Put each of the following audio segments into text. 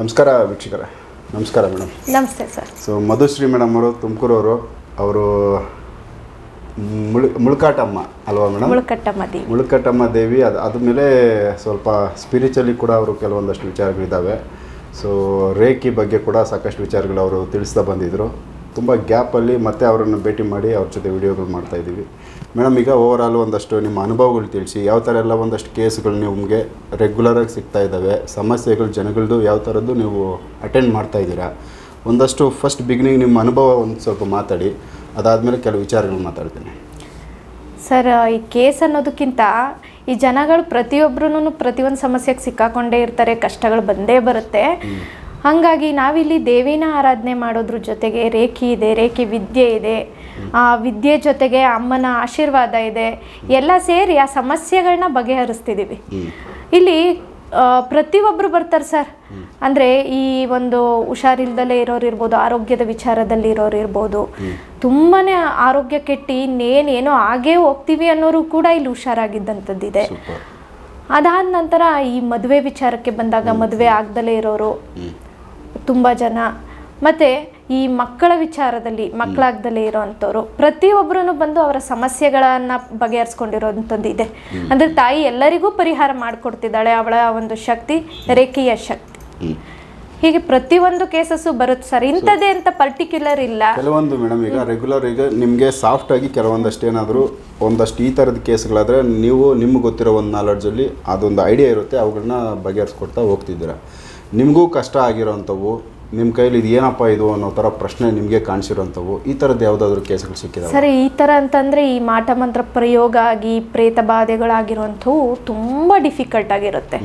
ನಮಸ್ಕಾರ ವೀಕ್ಷಕರೇ. ನಮಸ್ಕಾರ ಮೇಡಮ್. ನಮಸ್ತೆ ಸರ್. ಸೊ ಮಧುಶ್ರೀ ಮೇಡಮ್ ಅವರು ತುಮಕೂರವರು ಅವರು ಮುಳು ಮುಳುಕಾಟಮ್ಮ ಅಲ್ವಾ ಮೇಡಮ್? ಮುಳುಕಟ್ಟಮ್ಮ ದೇವಿ. ಮುಳುಕಟ್ಟಮ್ಮ ದೇವಿ ಅದು ಆದಮೇಲೆ ಸ್ವಲ್ಪ ಸ್ಪಿರಿಚುವಲಿ ಕೂಡ ಅವರು ಕೆಲವೊಂದಷ್ಟು ವಿಚಾರಗಳಿದ್ದಾವೆ ಸೊ ರೇಖಿ ಬಗ್ಗೆ ಕೂಡ ಸಾಕಷ್ಟು ವಿಚಾರಗಳು ಅವರು ತಿಳಿಸ್ತಾ ಬಂದಿದ್ದರು ತುಂಬ ಗ್ಯಾಪಲ್ಲಿ ಮತ್ತೆ ಅವರನ್ನು ಭೇಟಿ ಮಾಡಿ ಅವ್ರ ಜೊತೆ ವಿಡಿಯೋಗಳು ಮಾಡ್ತಾ ಇದ್ದೀವಿ. ಮೇಡಮ್ ಈಗ ಓವರಾಲ್ ಒಂದಷ್ಟು ನಿಮ್ಮ ಅನುಭವಗಳು ತಿಳಿಸಿ ಯಾವ ಥರ ಎಲ್ಲ ಒಂದಷ್ಟು ಕೇಸ್ಗಳು ನಿಮಗೆ ರೆಗ್ಯುಲರಾಗಿ ಸಿಗ್ತಾ ಇದ್ದಾವೆ ಸಮಸ್ಯೆಗಳು ಜನಗಳದ್ದು ಯಾವ ಥರದ್ದು ನೀವು ಅಟೆಂಡ್ ಮಾಡ್ತಾ ಇದ್ದೀರಾ? ಒಂದಷ್ಟು ಫಸ್ಟ್ ಬಿಗಿನಿಂಗ್ ನಿಮ್ಮ ಅನುಭವ ಒಂದು ಸ್ವಲ್ಪ ಮಾತಾಡಿ ಅದಾದಮೇಲೆ ಕೆಲವು ವಿಚಾರಗಳು ಮಾತಾಡ್ತೀನಿ. ಸರ್ ಈ ಕೇಸ್ ಅನ್ನೋದಕ್ಕಿಂತ ಈ ಜನಗಳು ಪ್ರತಿಯೊಬ್ಬರೂ ಪ್ರತಿಯೊಂದು ಸಮಸ್ಯೆಗೆ ಸಿಕ್ಕಾಕೊಂಡೇ ಇರ್ತಾರೆ ಕಷ್ಟಗಳು ಬಂದೇ ಬರುತ್ತೆ. ಹಾಗಾಗಿ ನಾವಿಲ್ಲಿ ದೇವಿನ ಆರಾಧನೆ ಮಾಡೋದ್ರ ಜೊತೆಗೆ ರೇಖಿ ಇದೆ ರೇಖಿ ವಿದ್ಯೆ ಇದೆ. ಆ ವಿದ್ಯೆ ಜೊತೆಗೆ ಅಮ್ಮನ ಆಶೀರ್ವಾದ ಇದೆ. ಎಲ್ಲ ಸೇರಿ ಆ ಸಮಸ್ಯೆಗಳನ್ನ ಬಗೆಹರಿಸ್ತಿದ್ದೀವಿ ಇಲ್ಲಿ ಪ್ರತಿಯೊಬ್ಬರು ಬರ್ತಾರೆ ಸರ್. ಅಂದರೆ ಈ ಒಂದು ಹುಷಾರಿಲ್ದಲೇ ಇರೋರು ಇರ್ಬೋದು ಆರೋಗ್ಯದ ವಿಚಾರದಲ್ಲಿ ಇರೋರು ಇರ್ಬೋದು. ತುಂಬಾ ಆರೋಗ್ಯ ಕೆಟ್ಟು ಇನ್ನೇನೇನೋ ಹಾಗೇ ಹೋಗ್ತೀವಿ ಅನ್ನೋರು ಕೂಡ ಇಲ್ಲಿ ಹುಷಾರಾಗಿದ್ದಂಥದ್ದಿದೆ. ಅದಾದ ನಂತರ ಈ ಮದುವೆ ವಿಚಾರಕ್ಕೆ ಬಂದಾಗ ಮದುವೆ ಆಗ್ದಲೇ ಇರೋರು. ತುಂಬ ಜನ. ಮತ್ತು ಈ ಮಕ್ಕಳ ವಿಚಾರದಲ್ಲಿ ಮಕ್ಕಳಾಗ್ದಲೇ ಇರೋವಂಥವ್ರು ಪ್ರತಿಯೊಬ್ಬರೂ ಬಂದು ಅವರ ಸಮಸ್ಯೆಗಳನ್ನು ಬಗೆಹರಿಸ್ಕೊಂಡಿರೋಂಥದ್ದು ಇದೆ ಅಂದರೆ ತಾಯಿ ಎಲ್ಲರಿಗೂ ಪರಿಹಾರ ಮಾಡಿಕೊಡ್ತಿದ್ದಾಳೆ ಅವಳ ಒಂದು ಶಕ್ತಿ ರೇಖೆಯ ಶಕ್ತಿ. ಹೀಗೆ ಪ್ರತಿಯೊಂದು ಕೇಸಸ್ಸು ಬರುತ್ತೆ ಸರ್. ಇಂಥದ್ದೇ ಅಂತ ಪರ್ಟಿಕ್ಯುಲರ್ ಇಲ್ಲ. ಕೆಲವೊಂದು ಮೇಡಮ್ ಈಗ ರೆಗ್ಯುಲರ್ ಈಗ ನಿಮಗೆ ಸಾಫ್ಟ್ ಆಗಿ ಕೆಲವೊಂದಷ್ಟು ಏನಾದರೂ ಒಂದಷ್ಟು ಈ ಥರದ ಕೇಸ್ಗಳಾದರೆ ನೀವು ನಿಮ್ಗೆ ಗೊತ್ತಿರೋ ಒಂದು ನಾಲೆಡ್ಜಲ್ಲಿ ಅದೊಂದು ಐಡಿಯಾ ಇರುತ್ತೆ ಅವುಗಳನ್ನ ಬಗೆಹರಿಸ್ಕೊಡ್ತಾ ಹೋಗ್ತಿದ್ದೀರ. ನಿಮಗೂ ಕಷ್ಟ ಆಗಿರೋವಂಥವು ನಿಮ್ಮ ಕೈಲಿ ಇದು ಏನಪ್ಪ ಇದು ಅನ್ನೋ ಥರ ಪ್ರಶ್ನೆ ನಿಮಗೆ ಕಾಣಿಸಿರೋಂಥವು ಈ ಥರದ್ದು ಯಾವುದಾದ್ರೂ ಕೇಸ್ಗಳು ಸಿಕ್ಕಿದೆ ಸರಿ ಈ ಥರ ಅಂತಂದರೆ ಈ ಮಾಟ ಮಂತ್ರ ಪ್ರಯೋಗ ಆಗಿ ಪ್ರೇತ ಬಾಧೆಗಳಾಗಿರುವಂಥವು ತುಂಬ ಡಿಫಿಕಲ್ಟ್ ಆಗಿರುತ್ತೆ.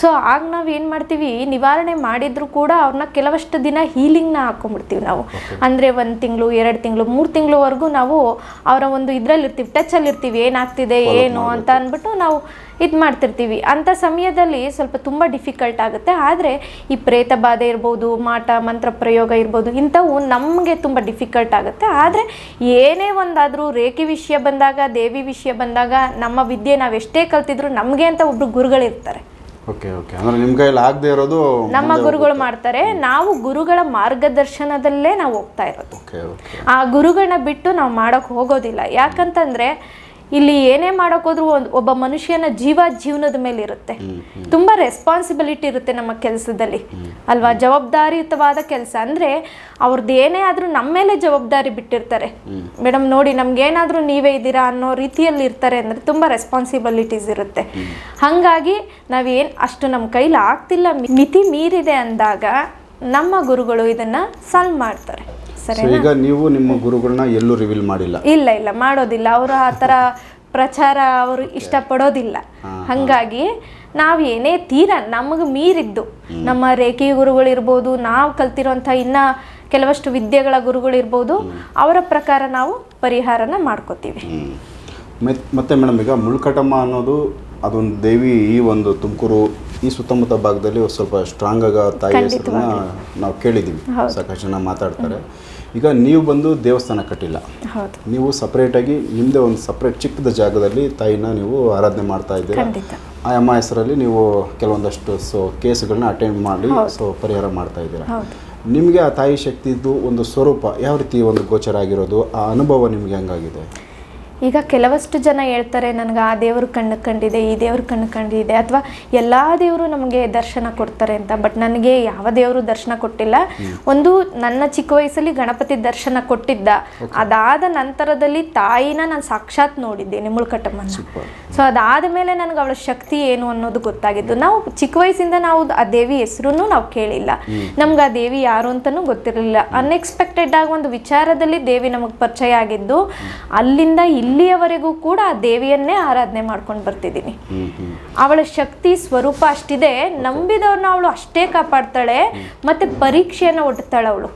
ಸೊ ಆಗ ನಾವು ಏನು ಮಾಡ್ತೀವಿ ನಿವಾರಣೆ ಮಾಡಿದರೂ ಕೂಡ ಅವ್ರನ್ನ ಕೆಲವಷ್ಟು ದಿನ ಹೀಲಿಂಗ್ನ ಹಾಕೊಂಡ್ಬಿಡ್ತೀವಿ ನಾವು. ಅಂದರೆ ಒಂದು ತಿಂಗಳು ಎರಡು ತಿಂಗಳು ಮೂರು ತಿಂಗಳವರೆಗೂ ನಾವು ಅವರ ಒಂದು ಇದರಲ್ಲಿರ್ತೀವಿ ಇರ್ತೀವಿ ಟಚಲ್ಲಿ ಇರ್ತೀವಿ ಏನಾಗ್ತಿದೆ ಏನು ಅಂತ ಅಂದ್ಬಿಟ್ಟು ನಾವು ಇದು ಮಾಡ್ತಿರ್ತೀವಿ. ಅಂಥ ಸಮಯದಲ್ಲಿ ಸ್ವಲ್ಪ ತುಂಬ ಡಿಫಿಕಲ್ಟ್ ಆಗುತ್ತೆ. ಆದರೆ ಈ ಪ್ರೇತ ಬಾಧೆ ಇರ್ಬೋದು ಮಾಟ ಮಂತ್ರ ಪ್ರಯೋಗ ಇರ್ಬೋದು ಇಂಥವು ನಮಗೆ ತುಂಬ ಡಿಫಿಕಲ್ಟ್ ಆಗುತ್ತೆ. ಆದರೆ ಏನೇ ಒಂದಾದರೂ ರೇಖೆ ವಿಷಯ ಬಂದಾಗ ದೇವಿ ವಿಷಯ ಬಂದಾಗ ನಮ್ಮ ವಿದ್ಯೆ ನಾವು ಎಷ್ಟೇ ಕಲ್ತಿದ್ರು ನಮಗೆ ಅಂತ ಒಬ್ರು ಗುರುಗಳಿರ್ತಾರೆ. Okay okay. ಅಂದ್ರೆ ನಿಮ್ಮ ಕೈಯಲ್ಲಿ ಆಗದೆ ಇರೋದು ನಮ್ಮ ಗುರುಗಳು ಮಾಡ್ತಾರೆ. ನಾವು ಗುರುಗಳ ಮಾರ್ಗದರ್ಶನದಲ್ಲೇ ನಾವು ಹೋಗ್ತಾ ಇರೋದು. ಆ ಗುರುಗಳನ್ನ ಬಿಟ್ಟು ನಾವು ಮಾಡೋಕೆ ಹೋಗೋದಿಲ್ಲ. ಯಾಕಂತಂದ್ರೆ ಇಲ್ಲಿ ಏನೇ ಮಾಡೋಕ್ಕೋದ್ರೂ ಒಂದು ಒಬ್ಬ ಮನುಷ್ಯನ ಜೀವ ಜೀವನದ ಮೇಲೆ ಇರುತ್ತೆ. ತುಂಬಾ ರೆಸ್ಪಾನ್ಸಿಬಿಲಿಟಿ ಇರುತ್ತೆ ನಮ್ಮ ಕೆಲಸದಲ್ಲಿ. ಅಲ್ವಾ? ಜವಾಬ್ದಾರಿಯುತವಾದ ಕೆಲಸ ಅಂದ್ರೆ ಅವ್ರದ್ದು ಏನೇ ಆದ್ರೂ ನಮ್ಮ ಮೇಲೆ ಜವಾಬ್ದಾರಿ ಬಿಟ್ಟಿರ್ತಾರೆ. ಮೇಡಮ್ ನೋಡಿ ನಮ್ಗೇನಾದರೂ ನೀವೇ ಇದ್ದೀರಾ ಅನ್ನೋ ರೀತಿಯಲ್ಲಿ ಇರ್ತಾರೆ ಅಂದ್ರೆ ತುಂಬಾ ರೆಸ್ಪಾನ್ಸಿಬಿಲಿಟೀಸ್ ಇರುತ್ತೆ. ಹಾಗಾಗಿ ನಾವೇನು ಅಷ್ಟು ನಮ್ಮ ಕೈಲಿ ಆಗ್ತಿಲ್ಲ. ಮಿತಿ ಮೀರಿದೆ ಅಂದಾಗ ನಮ್ಮ ಗುರುಗಳು ಇದನ್ನ ಸಾಲ್ವ್ ಮಾಡ್ತಾರೆ. ಸರಿ ಈಗ ನೀವು ನಿಮ್ಮ ಗುರುಗಳನ್ನ ಎಲ್ಲೂ ರಿವೀಲ್ ಮಾಡಿಲ್ಲ? ಇಲ್ಲ ಇಲ್ಲ ಮಾಡೋದಿಲ್ಲ. ಅವರು ಆ ಥರ ಪ್ರಚಾರ ಅವರು ಇಷ್ಟಪಡೋದಿಲ್ಲ. ಹಾಗಾಗಿ ನಾವು ಏನೇ ತೀರ ನಮಗೆ ಮೀರಿದ್ದು ನಮ್ಮ ರೇಖಿ ಗುರುಗಳಿರ್ಬೋದು ನಾವು ಕಲ್ತಿರೋಂಥ ಇನ್ನ ಕೆಲವಷ್ಟು ವಿದ್ಯೆಗಳ ಗುರುಗಳಿರ್ಬೋದು ಅವರ ಪ್ರಕಾರ ನಾವು ಪರಿಹಾರನ ಮಾಡ್ಕೋತೀವಿ. ಮತ್ತೆ ಮೇಡಮ್ ಈಗ ಮುಳ್ಕಟಮ್ಮ ಅನ್ನೋದು ಅದೊಂದು ದೇವಿ ಈ ಒಂದು ತುಮಕೂರು ಈ ಸುತ್ತಮುತ್ತ ಭಾಗದಲ್ಲಿ ಒಂದ್ ಸ್ವಲ್ಪ ಸ್ಟ್ರಾಂಗ್ ಆಗ ತಾಯಿ ಹೆಸರನ್ನ ನಾವು ಕೇಳಿದ್ದೀವಿ ಸಾಕಷ್ಟು ಜನ ಮಾತಾಡ್ತಾರೆ. ಈಗ ನೀವು ಬಂದು ದೇವಸ್ಥಾನ ಕಟ್ಟಿಲ್ಲ. ನೀವು ಸಪ್ರೇಟಾಗಿ ನಿಮ್ಮದೇ ಒಂದು ಸಪ್ರೇಟ್ ಚಿಕ್ಕದ ಜಾಗದಲ್ಲಿ ತಾಯಿನ ನೀವು ಆರಾಧನೆ ಮಾಡ್ತಾ ಇದ್ದೀರಾ? ಆ ಅಮ್ಮ ಹೆಸರಲ್ಲಿ ನೀವು ಕೆಲವೊಂದಷ್ಟು ಸೊ ಕೇಸ್ಗಳನ್ನ ಅಟೆಂಡ್ ಮಾಡಿ ಸೊ ಪರಿಹಾರ ಮಾಡ್ತಾ ಇದ್ದೀರಾ? ನಿಮಗೆ ಆ ತಾಯಿ ಶಕ್ತಿದು ಒಂದು ಸ್ವರೂಪ ಯಾವ ರೀತಿ ಒಂದು ಗೋಚರ ಆಗಿರೋದು? ಆ ಅನುಭವ ನಿಮಗೆ ಹೆಂಗಾಗಿದೆ? ಈಗ ಕೆಲವಷ್ಟು ಜನ ಹೇಳ್ತಾರೆ ನನಗೆ ಆ ದೇವರು ಕಣ್ಣು ಕಂಡಿದೆ ಈ ದೇವರು ಕಣ್ಣು ಕಂಡಿದೆ. ಅಥವಾ ಎಲ್ಲ ದೇವರು ನಮಗೆ ದರ್ಶನ ಕೊಡ್ತಾರೆ ಅಂತ. ಬಟ್ ನನಗೆ ಯಾವ ದೇವರು ದರ್ಶನ ಕೊಟ್ಟಿಲ್ಲ. ಒಂದು ನನ್ನ ಚಿಕ್ಕ ವಯಸ್ಸಲ್ಲಿ ಗಣಪತಿ ದರ್ಶನ ಕೊಟ್ಟಿದ್ದ. ಅದಾದ ನಂತರದಲ್ಲಿ ತಾಯಿನ ನಾನು ಸಾಕ್ಷಾತ್ ನೋಡಿದ್ದೇನೆ ಮುಳ್ಕಟ್ಟಮ್ಮನ ಸೊ ಅದಾದ ಮೇಲೆ ನನಗೆ ಅವಳ ಶಕ್ತಿ ಏನು ಅನ್ನೋದು ಗೊತ್ತಾಗಿದ್ದು. ನಾವು ಚಿಕ್ಕ ವಯಸ್ಸಿಂದ ನಾವು ಆ ದೇವಿ ಹೆಸರು ನಾವು ಕೇಳಿಲ್ಲ. ನಮ್ಗೆ ಆ ದೇವಿ ಯಾರು ಅಂತಲೂ ಗೊತ್ತಿರಲಿಲ್ಲ. ಅನ್ಎಕ್ಸ್ಪೆಕ್ಟೆಡ್ ಆಗಿ ಒಂದು ವಿಚಾರದಲ್ಲಿ ದೇವಿ ನಮಗೆ ಪರಿಚಯ ಆಗಿದ್ದು ಅಲ್ಲಿಂದ ಇಲ್ಲಿಯವರೆಗೂ ಕೂಡ ಆ ದೇವಿಯನ್ನೇ ಆರಾಧನೆ ಮಾಡ್ಕೊಂಡು ಬರ್ತಿದ್ದೀನಿ. ಅವಳ ಶಕ್ತಿ ಸ್ವರೂಪ ಅಷ್ಟಿದೆ. ನಂಬಿದವ್ರನ್ನ ಅವಳು ಅಷ್ಟೇ ಕಾಪಾಡ್ತಾಳೆ. ಮತ್ತೆ ಪರೀಕ್ಷೆಯನ್ನ ಒಡ್ತಾಳೆ ಅವಳು.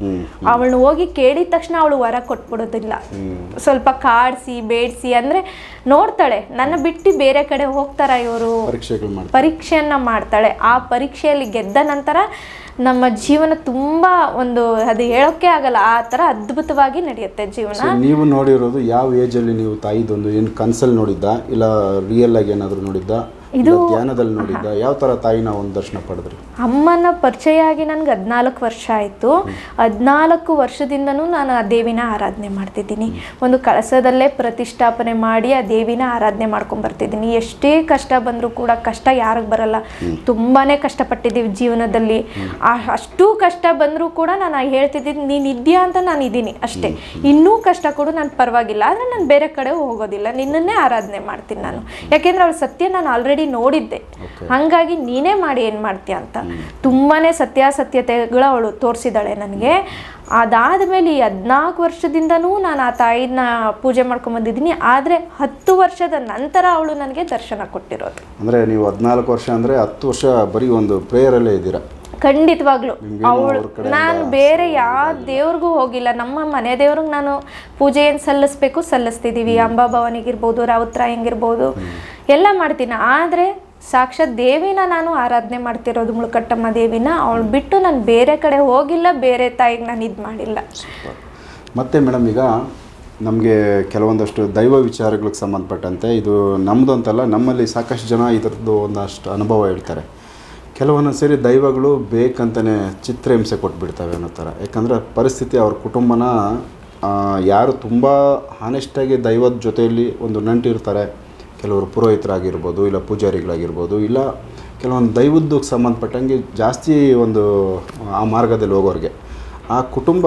ಅವಳನ್ನ ಹೋಗಿ ಕೇಳಿದ ತಕ್ಷಣ ಅವಳು ವರ ಕೊಟ್ಬಿಡೋದಿಲ್ಲ. ಸ್ವಲ್ಪ ಕಾಡಿಸಿ ಬೇಡಿಸಿ ಅಂದ್ರೆ ನೋಡ್ತಾಳೆ. ನನ್ನ ಬಿಟ್ಟು ಬೇರೆ ಕಡೆ ಹೋಗ್ತಾರ ಇವರು? ಪರೀಕ್ಷೆಯನ್ನ ಮಾಡ್ತಾಳೆ. ಆ ಪರೀಕ್ಷೆಯಲ್ಲಿ ಗೆದ್ದ ನಂತರ ನಮ್ಮ ಜೀವನ ತುಂಬಾ ಒಂದು ಅದು ಹೇಳೋಕೆ ಆಗಲ್ಲ. ಆ ತರ ಅದ್ಭುತವಾಗಿ ನಡೆಯುತ್ತೆ ಜೀವನ. ನೀವು ನೋಡಿರೋದು ಯಾವ ಏಜ್ ಅಲ್ಲಿ ನೀವು ತಾಯಿದೊಂದು ಏನು ಕನ್ಸಲ್ಲಿ ನೋಡಿದ್ದ ಇಲ್ಲ ರಿಯಲ್ ಆಗಿ ಏನಾದರೂ ನೋಡಿದ್ದ? ಇದು ಧ್ಯಾನದಲ್ಲಿ ನೋಡಿದ್ದ ಯಾವ ತರ ತಾಯಿನ ಒಂದು ದರ್ಶನ ಪಡೆದ್ರಿ? ಅಮ್ಮನ ಪರಿಚಯ ಆಗಿ ನನಗೆ ಹದಿನಾಲ್ಕು ವರ್ಷ ಆಯಿತು. ಹದಿನಾಲ್ಕು ವರ್ಷದಿಂದನೂ ನಾನು ಆ ದೇವಿನ ಆರಾಧನೆ ಮಾಡ್ತಿದ್ದೀನಿ. ಒಂದು ಕಳಸದಲ್ಲೇ ಪ್ರತಿಷ್ಠಾಪನೆ ಮಾಡಿ ಆ ದೇವಿನ ಆರಾಧನೆ ಮಾಡ್ಕೊಂಡ್ ಬರ್ತಿದ್ದೀನಿ. ಎಷ್ಟೇ ಕಷ್ಟ ಬಂದರೂ ಕೂಡ ಕಷ್ಟ ಯಾರಿಗೆ ಬರಲ್ಲ. ತುಂಬಾ ಕಷ್ಟಪಟ್ಟಿದ್ದೀವಿ ಜೀವನದಲ್ಲಿ. ಅಷ್ಟು ಕಷ್ಟ ಬಂದರೂ ಕೂಡ ನಾನು ಹೇಳ್ತಿದ್ದೀನಿ ನೀನು ಇದೆಯಾ ಅಂತ ನಾನು ಇದ್ದೀನಿ ಅಷ್ಟೇ. ಇನ್ನೂ ಕಷ್ಟ ಕೊಡು ನಾನು ಪರವಾಗಿಲ್ಲ. ಆದರೆ ನಾನು ಬೇರೆ ಕಡೆ ಹೋಗೋದಿಲ್ಲ. ನಿನ್ನನ್ನೇ ಆರಾಧನೆ ಮಾಡ್ತೀನಿ ನಾನು. ಯಾಕೆಂದರೆ ಅವಳು ಸತ್ಯ ನಾನು ಆಲ್ರೆಡಿ ನೋಡಿದ್ದೆ. ಹಂಗಾಗಿ ನೀನೇ ಮಾಡಿ ಏನು ಮಾಡ್ತೀಯ ಅಂತ. ತುಂಬಾ ಸತ್ಯಾಸತ್ಯತೆಗಳು ಅವಳು ತೋರಿಸಿದಾಳೆ ನನಗೆ. ಅದಾದ ಮೇಲೆ ಈ ಹದಿನಾಲ್ಕು ವರ್ಷದಿಂದನೂ ನಾನು ಆ ತಾಯಿನ ಪೂಜೆ ಮಾಡ್ಕೊಂಬಂದಿದ್ದೀನಿ ಆದರೆ ಹತ್ತು ವರ್ಷದ ನಂತರ ಅವಳು ನನಗೆ ದರ್ಶನ ಕೊಟ್ಟಿರೋದು. ಅಂದರೆ ನೀವು ಹದಿನಾಲ್ಕು ವರ್ಷ ಅಂದರೆ ಹತ್ತು ವರ್ಷ ಬರೀ ಒಂದು ಪ್ರೇಯರಲ್ಲೇ ಇದ್ದೀರಾ? ಖಂಡಿತವಾಗ್ಲು. ಅವಳು ನಾನು ಬೇರೆ ಯಾವ ದೇವ್ರಿಗೂ ಹೋಗಿಲ್ಲ. ನಮ್ಮ ಮನೆ ದೇವ್ರಿಗೆ ನಾನು ಪೂಜೆ ಏನು ಸಲ್ಲಿಸ್ಬೇಕು ಸಲ್ಲಿಸ್ತಿದ್ದೀವಿ ಅಂಬಾಭವನಿಗಿರ್ಬೋದು ರಾವುತರಾಯಂಗಿರ್ಬೋದು ಎಲ್ಲ ಮಾಡ್ತೀನಿ. ಆದರೆ ಸಾಕ್ಷಾತ್ ದೇವಿನ ನಾನು ಆರಾಧನೆ ಮಾಡ್ತಿರೋದು, ಮುಳುಕಟ್ಟಮ್ಮ ದೇವಿನ, ಅವಳು ಬಿಟ್ಟು ನಾನು ಬೇರೆ ಕಡೆ ಹೋಗಿಲ್ಲ, ಬೇರೆ ತಾಯಿಗೆ ನಾನು ಇದು ಮಾಡಿಲ್ಲ. ಮತ್ತೆ ಮೇಡಮ್, ಈಗ ನಮಗೆ ಕೆಲವೊಂದಷ್ಟು ದೈವ ವಿಚಾರಗಳಿಗೆ ಸಂಬಂಧಪಟ್ಟಂತೆ, ಇದು ನಮ್ಮದು ಅಂತಲ್ಲ, ನಮ್ಮಲ್ಲಿ ಸಾಕಷ್ಟು ಜನ ಇದರದ್ದು ಒಂದಷ್ಟು ಅನುಭವ ಹೇಳ್ತಾರೆ. ಕೆಲವೊಂದು ಸರಿ ದೈವಗಳು ಬೇಕಂತಲೇ ಚಿತ್ರಹಿಂಸೆ ಕೊಟ್ಬಿಡ್ತವೆ ಅನ್ನೋ ಥರ. ಯಾಕಂದರೆ ಪರಿಸ್ಥಿತಿ ಅವ್ರ ಕುಟುಂಬನ ಯಾರು ತುಂಬ ಹಾನೆಸ್ಟಾಗಿ ದೈವದ ಜೊತೆಯಲ್ಲಿ ಒಂದು ನಂಟಿರ್ತಾರೆ ಕೆಲವರು ಪುರೋಹಿತರಾಗಿರ್ಬೋದು ಇಲ್ಲ ಪೂಜಾರಿಗಳಾಗಿರ್ಬೋದು ಇಲ್ಲ ಕೆಲವೊಂದು ದೈವದ್ದಕ್ಕೆ ಸಂಬಂಧಪಟ್ಟಂಗೆ ಜಾಸ್ತಿ ಒಂದು ಆ ಮಾರ್ಗದಲ್ಲಿ ಹೋಗೋರಿಗೆ, ಆ ಕುಟುಂಬ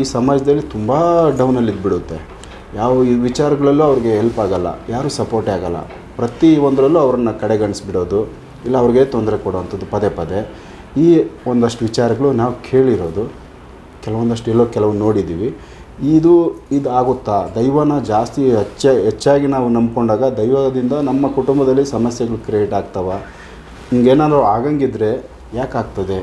ಈ ಸಮಾಜದಲ್ಲಿ ತುಂಬ ಡೌನಲ್ಲಿ ಇದ್ಬಿಡುತ್ತೆ ಯಾವ ವಿಚಾರಗಳಲ್ಲೂ ಅವ್ರಿಗೆ ಹೆಲ್ಪ್ ಆಗೋಲ್ಲ, ಯಾರೂ ಸಪೋರ್ಟೇ ಆಗೋಲ್ಲ. ಪ್ರತಿ ಒಂದರಲ್ಲೂ ಅವ್ರನ್ನ ಕಡೆಗಣಿಸ್ಬಿಡೋದು, ಇಲ್ಲ ಅವ್ರಿಗೆ ತೊಂದರೆ ಕೊಡುವಂಥದ್ದು ಪದೇ ಪದೇ. ಈ ಒಂದಷ್ಟು ವಿಚಾರಗಳು ನಾವು ಕೇಳಿರೋದು, ಕೆಲವೊಂದಷ್ಟು ಎಲ್ಲೋ ಕೆಲವು ನೋಡಿದ್ದೀವಿ ಇದು ಇದು ಆಗುತ್ತಾ ದೈವನ ಜಾಸ್ತಿ ಹೆಚ್ಚ, ಹೆಚ್ಚಾಗಿ ನಾವು ನಂಬ್ಕೊಂಡಾಗ ದೈವದಿಂದ ನಮ್ಮ ಕುಟುಂಬದಲ್ಲಿ ಸಮಸ್ಯೆಗಳು ಕ್ರಿಯೇಟ್ ಆಗ್ತಾವ. ಹಿಂಗೇನಾದ್ರು ಆಗಂಗಿದ್ರೆ ಯಾಕಾಗ್ತದೆ?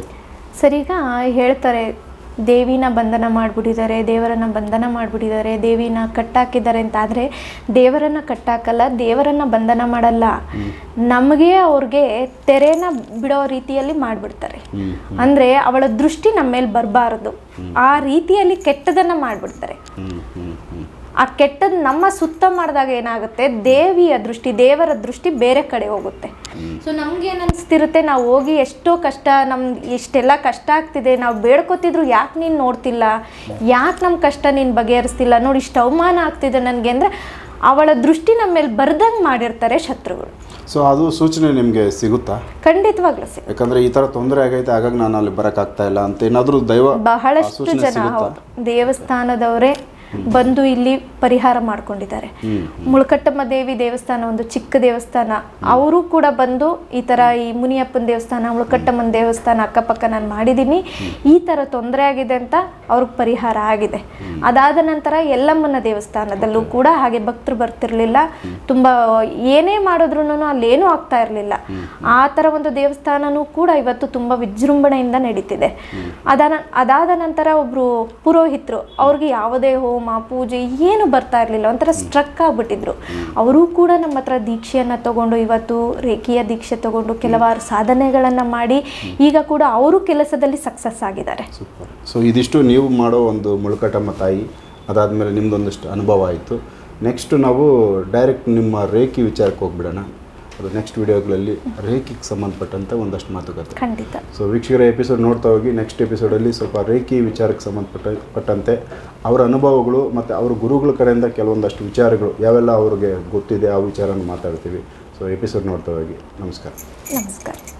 ಸರಿ ಈಗ ಹೇಳ್ತಾರೆ ದೇವಿನ ಬಂಧನ ಮಾಡಿಬಿಟ್ಟಿದ್ದಾರೆ ದೇವರನ್ನು ಬಂಧನ ಮಾಡಿಬಿಟ್ಟಿದ್ದಾರೆ ದೇವಿನ ಕಟ್ಟಾಕಿದ್ದಾರೆ ಅಂತ. ಆದರೆ ದೇವರನ್ನು ಕಟ್ಟಾಕಲ್ಲ ದೇವರನ್ನು ಬಂಧನ ಮಾಡಲ್ಲ. ನಮಗೆ ಅವ್ರಿಗೆ ತೆರೆನ ಬಿಡೋ ರೀತಿಯಲ್ಲಿ ಮಾಡಿಬಿಡ್ತಾರೆ. ಅಂದರೆ ಅವಳ ದೃಷ್ಟಿ ನಮ್ಮ ಮೇಲೆ ಬರಬಾರದು ಆ ರೀತಿಯಲ್ಲಿ ಕೆಟ್ಟದನ್ನು ಮಾಡಿಬಿಡ್ತಾರೆ. ಆ ಕೆಟ್ಟದ್ದು ನಮ್ಮ ಸುತ್ತ ಮಾಡಿದಾಗ ಏನಾಗುತ್ತೆ? ದೇವಿಯ ದೃಷ್ಟಿ ದೇವರ ದೃಷ್ಟಿ ಬೇರೆ ಕಡೆ ಹೋಗುತ್ತೆ. ಸೊ ನಮ್ಗೆ ಏನು ಅನಿಸ್ತಿರುತ್ತೆ ನಾವು ಹೋಗಿ ಎಷ್ಟೋ ಕಷ್ಟ ನಮ್ಗೆ ಇಷ್ಟೆಲ್ಲ ಕಷ್ಟ ಆಗ್ತಿದೆ ನಾವು ಬೇಡ್ಕೊತಿದ್ರು ಯಾಕೆ ನೀನು ನೋಡ್ತಿಲ್ಲ? ಯಾಕೆ ನಮ್ಮ ಕಷ್ಟ ನೀನು ಬಗೆಹರಿಸ್ತಿಲ್ಲ? ನೋಡಿ ಇಷ್ಟು ಅವಮಾನ ಆಗ್ತಿದೆ ನನಗೆ ಅಂದರೆ ಅವಳ ದೃಷ್ಟಿ ನಮ್ಮ ಮೇಲೆ ಬರ್ದಂಗೆ ಮಾಡಿರ್ತಾರೆ ಶತ್ರುಗಳು. ಸೊ ಅದು ಸೂಚನೆ ನಿಮಗೆ ಸಿಗುತ್ತಾ? ಖಂಡಿತವಾಗ್ಲೂ ಸಿಗುತ್ತೆ. ಯಾಕಂದ್ರೆ ಈ ತರ ತೊಂದರೆ ಆಗೈತೆ ಹಾಗಾಗಿ ನಾನು ಅಲ್ಲಿ ಬರೋಕ್ಕಾಗ್ತಾ ಇಲ್ಲ ಅಂತ ಏನಾದರೂ ದೈವ ಬಹಳಷ್ಟು ಜನ ದೇವಸ್ಥಾನದವರೇ ಬಂದು ಇಲ್ಲಿ ಪರಿಹಾರ ಮಾಡ್ಕೊಂಡಿದ್ದಾರೆ. ಮುಳಕಟ್ಟಮ್ಮ ದೇವಿ ದೇವಸ್ಥಾನ ಒಂದು ಚಿಕ್ಕ ದೇವಸ್ಥಾನ. ಅವರು ಕೂಡ ಬಂದು ಈ ಥರ ಈ ಮುನಿಯಪ್ಪನ ದೇವಸ್ಥಾನ ಮುಳಕಟ್ಟಮ್ಮನ ದೇವಸ್ಥಾನ ಅಕ್ಕಪಕ್ಕ ನಾನು ಮಾಡಿದ್ದೀನಿ ಈ ಥರ ತೊಂದರೆ ಆಗಿದೆ ಅಂತ ಅವ್ರಿಗೆ ಪರಿಹಾರ ಆಗಿದೆ. ಅದಾದ ನಂತರ ಯಲ್ಲಮ್ಮನ ದೇವಸ್ಥಾನದಲ್ಲೂ ಕೂಡ ಹಾಗೆ ಭಕ್ತರು ಬರ್ತಿರ್ಲಿಲ್ಲ. ತುಂಬ ಏನೇ ಮಾಡಿದ್ರು ಅಲ್ಲೇನೂ ಆಗ್ತಾ ಇರಲಿಲ್ಲ. ಆ ಥರ ಒಂದು ದೇವಸ್ಥಾನನೂ ಕೂಡ ಇವತ್ತು ತುಂಬ ವಿಜೃಂಭಣೆಯಿಂದ ನಡೀತಿದೆ. ಅದಾದ ಅದಾದ ನಂತರ ಒಬ್ಬರು ಪುರೋಹಿತರು ಅವ್ರಿಗೆ ಯಾವುದೇ ಹೋಮ ಪೂಜೆ ಏನು ಬರ್ತಾ ಇರಲಿಲ್ಲ ಒಂಥರ ಸ್ಟ್ರಕ್ ಆಗಿಬಿಟ್ಟಿದ್ರು. ಅವರು ಕೂಡ ನಮ್ಮ ಹತ್ರ ದೀಕ್ಷೆಯನ್ನು ತಗೊಂಡು ಇವತ್ತು ರೇಖೀಯ ದೀಕ್ಷೆ ತಗೊಂಡು ಕೆಲವಾರು ಸಾಧನೆಗಳನ್ನು ಮಾಡಿ ಈಗ ಕೂಡ ಅವರು ಕೆಲಸದಲ್ಲಿ ಸಕ್ಸಸ್ ಆಗಿದ್ದಾರೆ. ಸೂಪರ್ ಸೊ ಇದಿಷ್ಟು ನೀವು ಮಾಡೋ ಒಂದು ಮುಳುಕಟಮ್ಮ ತಾಯಿ ಅದಾದಮೇಲೆ ನಿಮ್ದೊಂದಿಷ್ಟು ಅನುಭವ ಆಯಿತು. ನೆಕ್ಸ್ಟ್ ನಾವು ಡೈರೆಕ್ಟ್ ನಿಮ್ಮ ರೇಖಿ ವಿಚಾರಕ್ಕೆ ಹೋಗ್ಬಿಡೋಣ. ಅದು ನೆಕ್ಸ್ಟ್ ವಿಡಿಯೋಗಳಲ್ಲಿ ರೇಖಿಗೆ ಸಂಬಂಧಪಟ್ಟಂತೆ ಒಂದಷ್ಟು ಮಾತುಕತೆ. ಖಂಡಿತ. ಸೊ ವೀಕ್ಷಕರ ಎಪಿಸೋಡ್ ನೋಡ್ತಾ ಹೋಗಿ ನೆಕ್ಸ್ಟ್ ಎಪಿಸೋಡಲ್ಲಿ ಸ್ವಲ್ಪ ರೇಖಿ ವಿಚಾರಕ್ಕೆ ಸಂಬಂಧಪಟ್ಟ ಪಟ್ಟಂತೆ ಅವರ ಅನುಭವಗಳು ಮತ್ತು ಅವ್ರ ಗುರುಗಳ ಕಡೆಯಿಂದ ಕೆಲವೊಂದಷ್ಟು ವಿಚಾರಗಳು ಯಾವೆಲ್ಲ ಅವ್ರಿಗೆ ಗೊತ್ತಿದೆ ಆ ವಿಚಾರನ ಮಾತಾಡ್ತೀವಿ. ಸೊ ಎಪಿಸೋಡ್ ನೋಡ್ತಾ ಹೋಗಿ. ನಮಸ್ಕಾರ. ನಮಸ್ಕಾರ.